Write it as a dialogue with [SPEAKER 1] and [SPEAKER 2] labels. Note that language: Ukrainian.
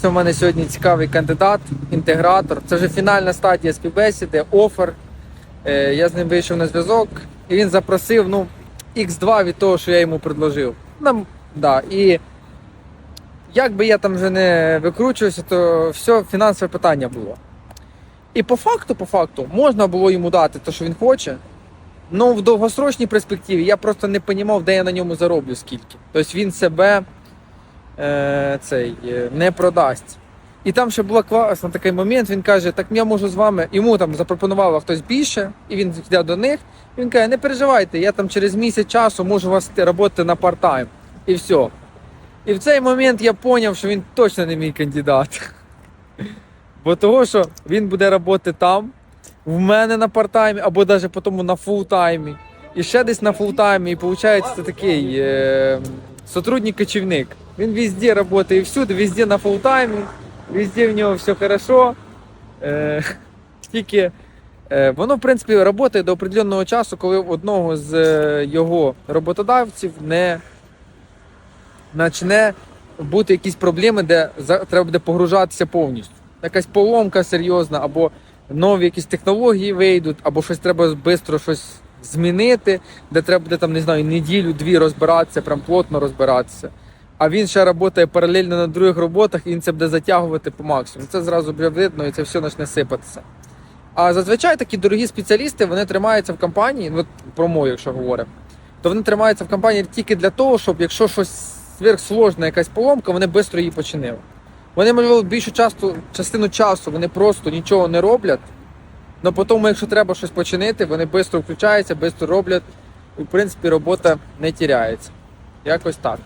[SPEAKER 1] Це в мене сьогодні цікавий кандидат, інтегратор. Це вже фінальна стадія співбесіди, офер. Е, Я з ним вийшов на зв'язок, і він запросив ну, X2 від того, що я йому предложив. Нам, да, і як би я там вже не викручувався, то все фінансове питання було. І по факту, по факту, можна було йому дати те, що він хоче. Ну, в довгосрочній перспективі я просто не розумів, де я на ньому зароблю скільки. Тобто він себе е, цей, е, не продасть. І там ще був класний такий момент, він каже, так я можу з вами, йому там запропонував хтось більше, і він йде до них. Він каже, не переживайте, я там через місяць часу можу вас працювати на парт-тайм. І все. І в цей момент я зрозумів, що він точно не мій кандидат. Бо того, що він буде працювати там, в мене на парт-таймі, або навіть потім на фултаймі. І ще десь на фултаймі. І виходить, це такий е, сотрудник-кочівник. Він везде працює всюди, везде на фултаймі, везде в нього все хорошо. Е, тільки е, воно, в принципі, працює до определеного часу, коли одного з е, його роботодавців не почне бути якісь проблеми, де треба буде погружатися повністю. Якась поломка серйозна, або нові якісь технології вийдуть, або щось треба швидко щось змінити, де треба буде там, не знаю, неділю-дві розбиратися, прям плотно розбиратися. А він ще працює паралельно на других роботах, і він це буде затягувати по максимуму. Це зразу буде видно і це все почне сипатися. А зазвичай такі дорогі спеціалісти вони тримаються в компанії, ну про мою, якщо говоримо, то вони тримаються в компанії тільки для того, щоб якщо щось сверхсложна якась поломка, вони швидко її починили. Вони, можливо, більшу часто, частину часу вони просто нічого не роблять, але потім, якщо треба щось починити, вони швидко включаються, швидко роблять, і в принципі робота не тіряється. Якось так.